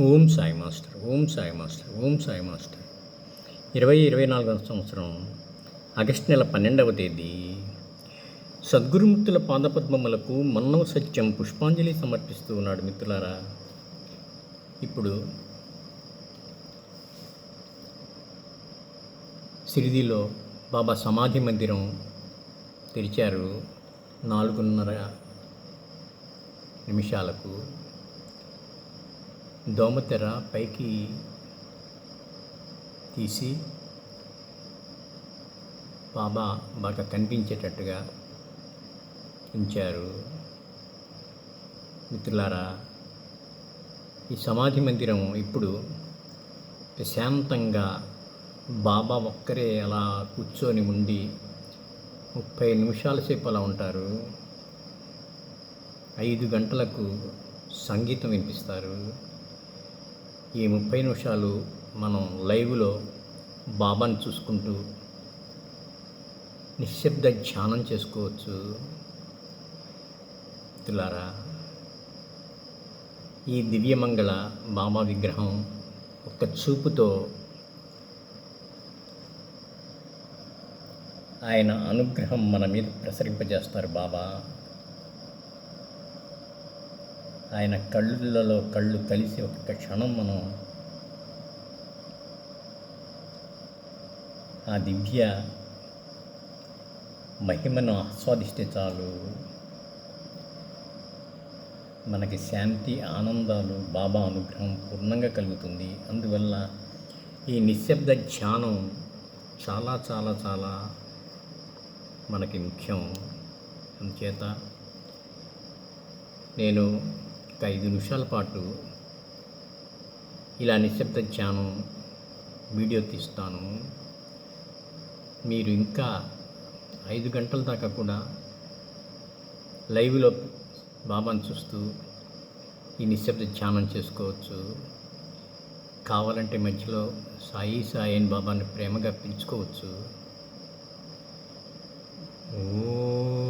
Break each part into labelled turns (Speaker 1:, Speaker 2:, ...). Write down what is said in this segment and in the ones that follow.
Speaker 1: ఓం Sai master ఓం Sai master ఓం Sai master. ఇరవై ఇరవై నాలుగవ సంవత్సరం ఆగస్టు నెల పన్నెండవ తేదీ. సద్గురుముక్తుల పాదపద్మములకు మన్నవ సత్యం పుష్పాంజలి సమర్పిస్తూ ఉన్నాడు మిత్రులారా. ఇప్పుడు సిరిదిలో బాబా సమాధి మందిరం తెరిచారు నాలుగున్నర నిమిషాలకు. దోమతెర పైకి తీసి బాబా బాగా కనిపించేటట్టుగా ఉంచారు. మిత్రులారా ఈ సమాధి మందిరం ఇప్పుడు ప్రశాంతంగా బాబా ఒక్కరే అలా కూర్చొని ఉండి ముప్పై నిమిషాల సేపు అలా ఉంటారు. ఐదు గంటలకు సంగీతం వినిపిస్తారు. ఈ ముప్పై నిమిషాలు మనం లైవ్లో బాబాని చూసుకుంటూ నిశ్శబ్ద ధ్యానం చేసుకోవచ్చు. మిత్రులారా ఈ దివ్యమంగళ బాబా విగ్రహం ఒక్క చూపుతో ఆయన అనుగ్రహం మన మీద ప్రసరింపజేస్తారు బాబా. ఆయన కళ్ళులలో కళ్ళు కలిసి ఒక్క క్షణం మనం ఆ దివ్య మహిమను ఆస్వాదిస్తే చాలు. మనకి శాంతి ఆనందాలు బాబా అనుగ్రహం పూర్ణంగా కలుగుతుంది. అందువల్ల ఈ నిశ్శబ్ద ధ్యానం చాలా చాలా చాలా మనకి ముఖ్యం. అందుచేత నేను ఒక ఐదు నిమిషాల పాటు ఇలా నిశ్శబ్ద ధ్యానం వీడియో తీస్తాను. మీరు ఇంకా ఐదు గంటల దాకా కూడా లైవ్లో బాబాను చూస్తూ ఈ నిశ్శబ్ద ధ్యానం చేసుకోవచ్చు. కావాలంటే మధ్యలో సాయి సాయి అని బాబాని ప్రేమగా పిలుచుకోవచ్చు. ఓ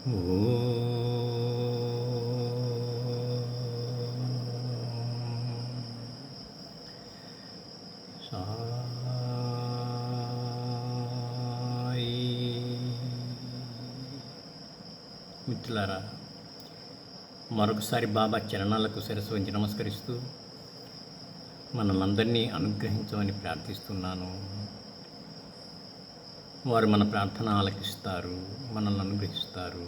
Speaker 1: సాయి మిత్రులారా మరొకసారి బాబా చరణాలకు శిరస్సు వంచి నమస్కరిస్తూ మనల్ని అందరినీ అనుగ్రహించమని ప్రార్థిస్తున్నాను. వారు మన ప్రార్థన ఆలకిస్తారు మనల్ని అనుగ్రహిస్తారు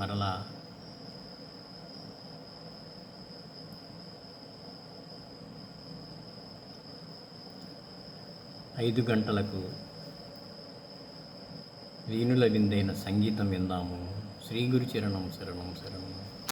Speaker 1: మరలా ఐదు గంటలకు వీణుల విందైన సంగీతం విందాము. శ్రీ గురు చరణం శరణం శరణం.